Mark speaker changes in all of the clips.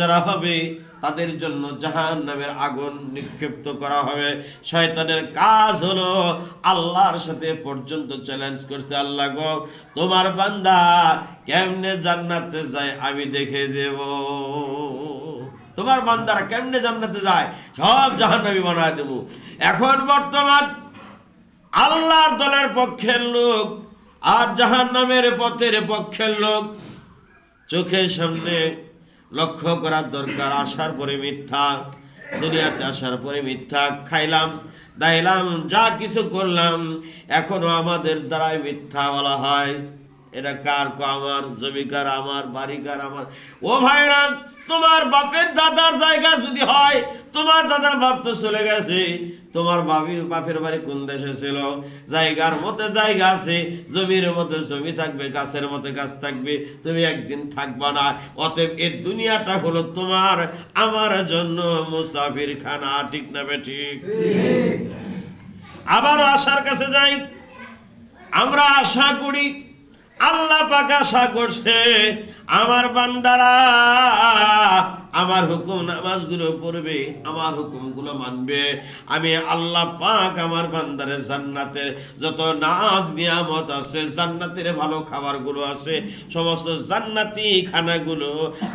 Speaker 1: যারা হবে, তাদের জন্য জাহান নামের আগুন নিক্ষিপ্ত করা হবে। শয়তানের কাজ হলো আল্লাহর সাথে পর্যন্ত চ্যালেঞ্জ করছে। আল্লাহ গো, তোমার বান্দা কেমনে জান্নাতে যায় আমি দেখে দেব। তোমার বান্দারা কেমনে জান্নাতে যায়? সব জাহান্নামী বানায় দেব। এখন বর্তমান আল্লাহর দলের পক্ষের লোক আর জাহান্নামের পথের পক্ষের লোক চোখের সামনে লক্ষ্য করার দরকার, আসার পরে মিথ্যা, দুনিয়াতে আসার পরে মিথ্যা, খাইলাম, দাইলাম, যা কিছু করলাম, এখনও আমাদের দ্বারাই মিথ্যা বলা হয়। এটা কার আমার জমিকার, আমার বাড়িকার, আমার ও ভাইরা তোমার বাপের দাদার জায়গা যদি হয় তোমার দাদার বাপ তো চলে গেছে। তোমার বাপি বাপের বাড়ি কোন দেশে ছিল? জায়গার মতো জায়গা আছে জমির মতো জমি থাকবে গাছের মতো গাছ থাকবে তুমি একদিন থাকবা না। অতএব এই দুনিয়াটা হলো তোমার আমার জন্য মুসাফির খানা ঠিক না বে ঠিক। আবারও আশার কাছে যাই। আমরা আশা করি আল্লাহ পাক আশা করছে আমার বান্দারা আমার হুকুম নামাজগুলো পড়বে আমার হুকুমগুলো মানবে। আমি আল্লাহ পাক আমার বান্দারে জান্নাতের যত নাজ নিয়ামত আছে জান্নাতের ভালো খাবারগুলো আছে সমস্ত জান্নাতি খানাগুলো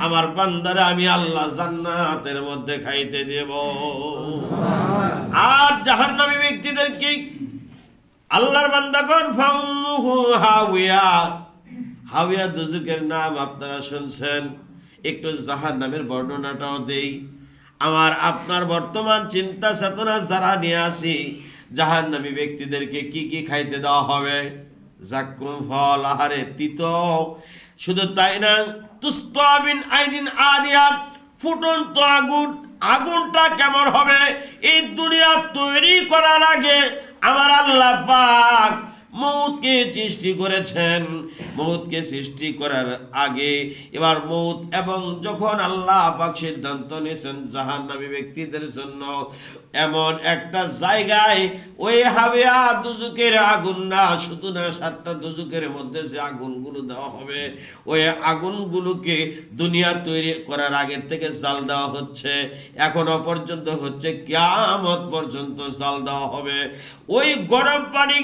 Speaker 1: আমার বান্দারে আমি আল্লাহ জান্নাতের মধ্যে খাইতে দেব। আর জাহান্নামী ব্যক্তিদেরকে আল্লাহর বান্দাগণ, ফাউম্মুহু হাওয়া হাওয়া দুজুকের নাম আপনারা শুনছেন। একটু জাহান নামের বর্ণনাটাও দেই। আমার আপনার বর্তমান চিন্তা চেতনা যারা নিয়ে আসি জাহান নামী ব্যক্তিদেরকে কি কি খাইতে দেওয়া হবে? জাক্কুম, ফল, আহারে, তিত। শুধু তাই না তুস্কাবিন আইদিন আনিয়াত, ফুটন্ত আগুন, আগুনটা কেমন হবে? এই দুনিয়া তৈরি করার আগে আমার আল্লাহ পাক মৌতকে সৃষ্টি করেছেন। মৌতকে সৃষ্টি করার আগে এবার মৌত এবং যখন আল্লাহ পাক সিদ্ধান্ত নিয়েছেন জাহান্নামী ব্যক্তিদের জন্য, এমন একটা জায়গায় ওই হাবিয়া দুজুকের আগুন না, শুধু না সাতটা দুজুকের মধ্যে যে আগুনগুলো দেওয়া হবে, ওই আগুনগুলোকে দুনিয়া তৈরি করার আগের থেকে জাল দেওয়া হচ্ছে। এখনও পর্যন্ত হচ্ছে, কিয়ামত পর্যন্ত জাল দেওয়া হবে। ওই গরম পানি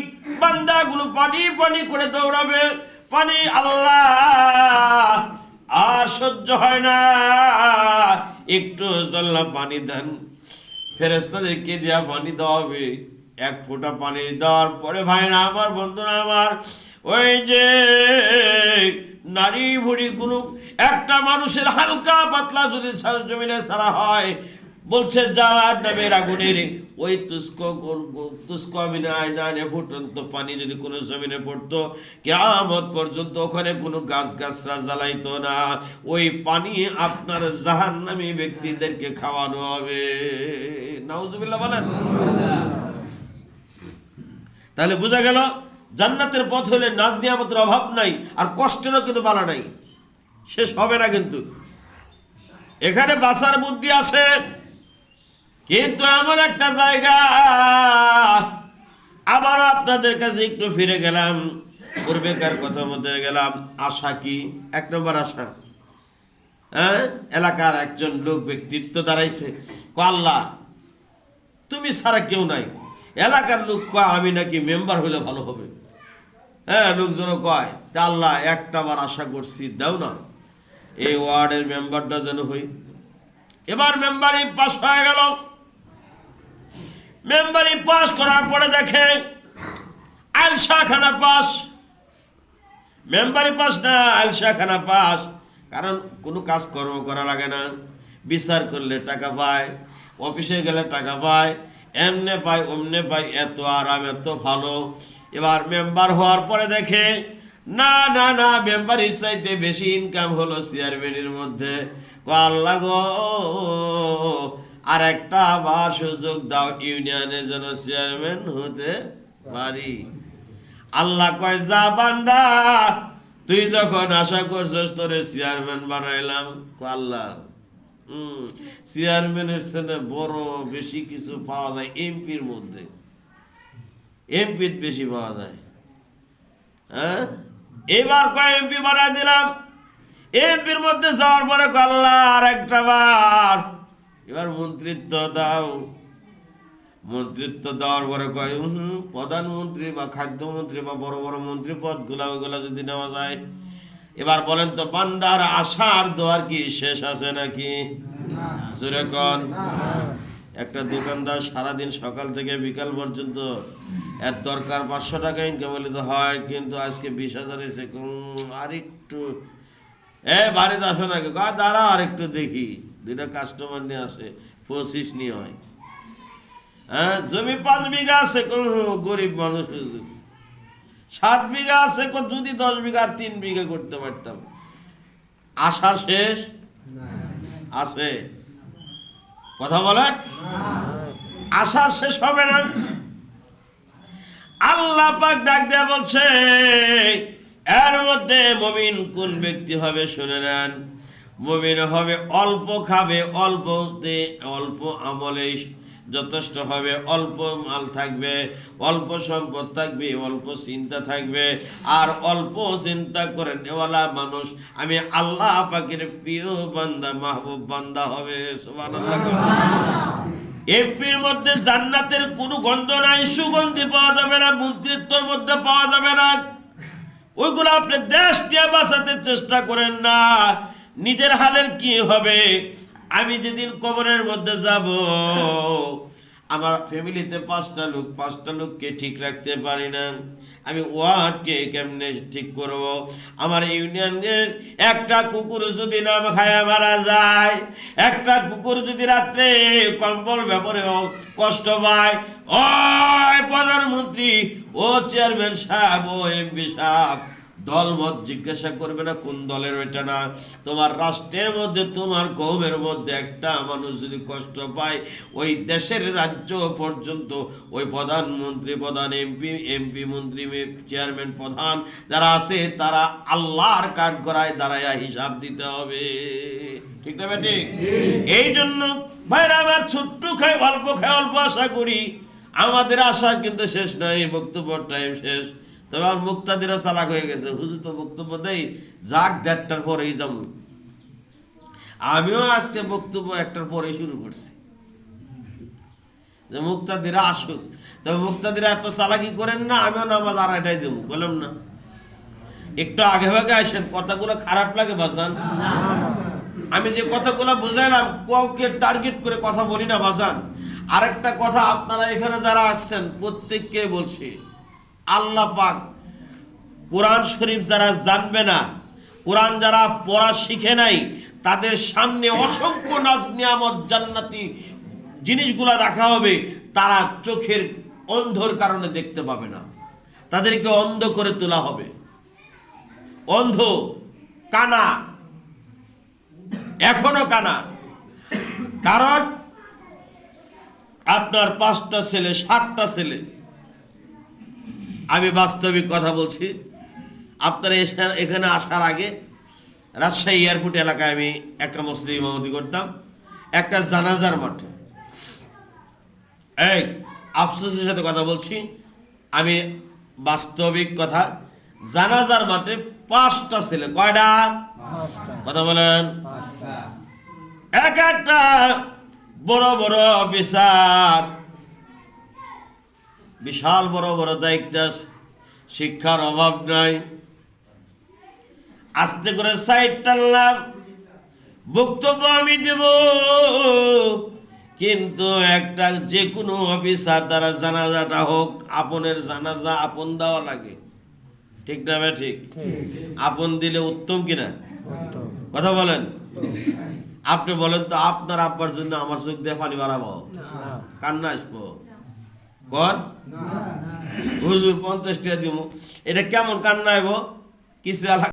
Speaker 1: বান্দাগুলো পানি পানি করে দৌড়াবে। পানি আল্লাহ, আর সহ্য হয় না। একটু পানি দেন। ফেরেস্তাদেরকে দেওয়া পানি দেওয়া হবে এক ফোঁটা পানি দেওয়ার পরে ভাই না আমার, বন্ধুরা আমার, ওই যে নারী ভুড়ি গুলো একটা মানুষের হালকা পাতলা যদি জমিনে সারা হয় বলছে যাওয়ার নামের আগুনের ওই তুস্ক তুস্ক ফুটন্ত পানি যদি কোনো জমিনে পড়তো কেমন পর্যন্ত ওখানে কোনো গাছ গাছরা জ্বালাইতো না। ওই পানি আপনার জাহান্নামী ব্যক্তিদেরকে খাওয়ানো হবে। নাউজুবিল্লাহ বলেন। তাহলে বোঝা গেল, জান্নাতের পথ হলে নাজ নিয়ামতের অভাব নাই, আর কষ্টেরও কিন্তু বালা নাই। শেষ হবে না কিন্তু। এখানে বাসার বুদ্ধি আসে কিন্তু এমন একটা জায়গা আবার আপনাদের কাছে একটু ফিরে গেলাম, পূর্বেকার কথা মধ্যে গেলাম, আশা কি? এক নম্বর আশা। হ্যাঁ? এলাকার একজন লোক ব্যক্তিত্ব দাঁড়াইছে আল্লাহ, তুমি ছাড়া কেউ নাই। এলাকার লোক কয়, আমি নাকি মেম্বার হইলে ভালো হবে? হ্যাঁ লোকজন কয়, তা আল্লাহ, একটা বার আশা করছি, দাও না। এই ওয়ার্ডের মেম্বারটা যেন হই। এবার মেম্বারই পাশ হয়ে গেল। মেম্বারি পাস করার পরে দেখে আলসা খানা পাস। মেম্বারি পাস না আলসা খানা পাস। কারণ কোনো কাজ কর্ম করা লাগে না। বিচার করলে টাকা পায়, অফিসে গেলে টাকা পায়, এমনে পায়, অমনে পায়, এত আরাম, এত ভালো। এবার মেম্বার হওয়ার পরে দেখে, না না না, মেম্বারের চাইতে বেশি ইনকাম হলো চেয়ারম্যানের মধ্যে। আল্লাহ গো আর একটা আবার সুযোগ দাও ইউনিয়নে যেন চেয়ারম্যান হতে পারি। আল্লাহ কয়, যা বান্দা, তুই যখন আশা করছিস তোরে চেয়ারম্যান বানাইলাম। আল্লাহ চেয়ারম্যানের সাথে বড় বেশি কিছু পাওয়া যায় এমপির মধ্যে। এমপির বেশি পাওয়া যায়। হ্যাঁ? এবার কয়, এমপি বানাই দিলাম। এমপির মধ্যে যাওয়ার পরে কল্লা আর একটা বার এবার মন্ত্রিত্ব দাও। মন্ত্রিত্ব দেওয়ার পরে কয় হুম প্রধানমন্ত্রী বা খাদ্যমন্ত্রী বা বড় বড় মন্ত্রী পদগুলা ওইগুলা যদি নেওয়া যায়। এবার বলেন তো, বান্দার আশার দোয়ার কি শেষ আছে নাকি? একটা দোকানদার সারাদিন সকাল থেকে বিকাল পর্যন্ত এর দরকার পাঁচশো টাকা ইনকাম হয়, কিন্তু আজকে বিশ হাজার এসে আর একটু এ, বাড়িতে আসো নাকি? দাঁড়া আর একটু দেখি। দুইটা কাস্টমার নিয়ে আসে, পঁচিশ নিয়ে হয়। হ্যাঁ জমি পাঁচ বিঘা আছে, কোন গরিব মানুষ সাত বিঘা আছে যদি দশ বিঘা আর তিন বিঘা করতে পারতাম। আশা শেষ? আছে। কথা বলেন? আশা শেষ হবে না। আল্লাহ পাক ডাক দেয়া বলছে, এর মধ্যে মমিন কোন ব্যক্তি হবে শুনে নেন। মমিন হবে, অল্প খাবে অল্পতে অল্প আমলে যথেষ্ট হবে, অল্প মাল থাকবে, অল্প সম্পদ থাকবে, অল্প চিন্তা থাকবে। আর অল্প চিন্তা করে নেওয়ালা মানুষ, আমি আল্লাহ পাকের প্রিয় বান্দা, মাহবুব বান্দা হবে এমপির মধ্যে জান্নাতের কোনো গন্ধ নাই, সুগন্ধি পাওয়া যাবে না মন্ত্রিত্বর মধ্যে পাওয়া যাবে না। ওইগুলো আপনি দেশ দিয়ে বাঁচাতে চেষ্টা করেন না। নিজের হালের কি হবে? আমি যেদিন কবরের মধ্যে যাব, আমার ফ্যামিলিতে পাঁচটা লোক, পাঁচটা লোককে ঠিক রাখতে পারি না। আমি ওয়ার্ডকে কেমনে ঠিক করব? আমার ইউনিয়নের একটা কুকুর যদি নাম খায়া মারা যায়, একটা কুকুর যদি রাত্রে কম্বল ব্যাপারে কষ্ট পায়, ওই প্রধানমন্ত্রী ও চেয়ারম্যান সাহেব ও এমপি সাহেব দল মত জিজ্ঞাসা করবে না, কোন দলের ওইটা না। তোমার রাষ্ট্রের মধ্যে, তোমার কৌমের মধ্যে একটা মানুষ যদি কষ্ট পায়, ওই দেশের রাজ্য পর্যন্ত ওই প্রধানমন্ত্রী, প্রধান এমপি এমপি মন্ত্রী, চেয়ারম্যান, প্রধান যারা আছে, তারা আল্লাহর কাঠ গড়ায় দাঁড়ায় হিসাব দিতে হবে। ঠিক না ঠিক এই জন্য ভাইরা, আমার ছোট্ট খাই অল্প খাই অল্প আশা করি, আমাদের আশা কিন্তু শেষ নাই বক্তব্য টাইম শেষ। তবে আমার মুক্তাদিরা চালাক হয়ে গেছে। হুজুর তো বক্তব্য দেই, যাক দেড়টার পরেই যাম আমিও আজকে বক্তব্য একটার পরে শুরু করছি। যে মুক্তাদিরা আসুক। তবে মুক্তাদিরা এত চালাকি করেন না, আমিও নামাজ আড়াইটাই দেবো, বললাম না। একটু আগে ভাগে আসেন, কথাগুলো খারাপ লাগে বাজান। আমি যে কথাগুলো বুঝাইলাম, কাউকে টার্গেট করে কথা বলি না বাজান। আরেকটা কথা আপনারা এখানে যারা আসছেন, প্রত্যেককে বলছি। আল্লাহ পাক কোরআন শরীফ যারা জানবে না, কোরআন যারা পড়া শিখে নাই, তাদের সামনে অসংখ্য নাজ নিয়ামত জান্নাতি জিনিসগুলা রাখা হবে, তারা চোখের অন্ধর কারণে দেখতে পাবে না। তাদেরকে অন্ধ করে তোলা হবে। অন্ধ, কানা, এখনও কানা। কারণ আপনার পাঁচটা ছেলে, সাতটা ছেলে আমি বাস্তবিক কথা বলছি। আপনারা এখানে আসার আগে রাজশাহী এয়ারপোর্ট এলাকায় আমি একটা মসজিদ ইমামতি করতাম একটা জানাজার মাঠে। এই আফসোসের সাথে কথা বলছি আমি বাস্তবিক কথা জানাজার মাঠে পাঁচটা ছেলে কয়টা? কথা বলেন। এক একটা বড় বড় অফিসার। বিশাল বড় বড় দায়িত্ব আছে। শিক্ষার অভাব নাই। আস্তে করে সাইড টানলাম বক্তব্য আমি দেব। কিন্তু একটা যে কোনো অফিসার দ্বারা জানাজাটা হোক আপনের জানাজা আপন দেওয়া লাগে। ঠিক না ভাই ঠিক? আপন দিলে উত্তম কিনা? কথা বলেন। আপনি বলেন তো আপনার আব্বার জন্য আমার চোখ দিয়ে পানি বাড়াবো। কান্না আসব। কর? হুজুর পঞ্চাশ টাকা দিব এটা কেমন কান্না আইব কিছু